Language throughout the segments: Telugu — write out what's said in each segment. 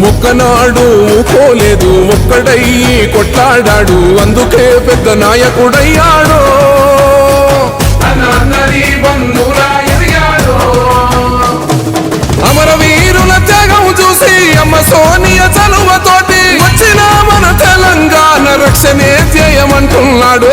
ముక్కనాడు ఊకోలేదు ఒక్కడయ్యి కొట్లాడాడు అందుకే పెద్ద నాయకుడయ్యాడు? అమరవీరుల త్యాగం చూసి అమ్మ సోనియ చలువతోటి వచ్చిన మన తెలంగాణ రక్షణే ధ్యేయమంటున్నాడు.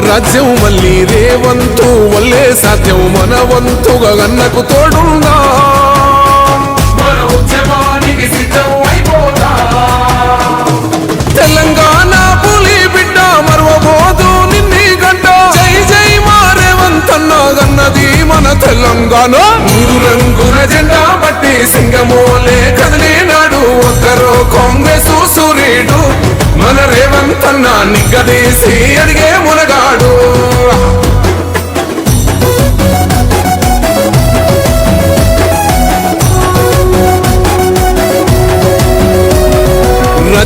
రాజ్యం మళ్ళీ రేవంతు వల్లే సాధ్యం మన వంతుగా గన్నకు తోడుందా? తెలంగాణ పులి బిడ్డ మరవబోదు నిన్ని గంట. జై జై మా రేవంత్ మన తెలంగాణ. మూడు రంగుల జెండా పట్టి సింగమోలే కదిలినాడు ఒక్కరో కాంగ్రెస్ సూర్యుడు మన రేవంత్ అన్న నిగ్గదీసి అడిగే మునగాడు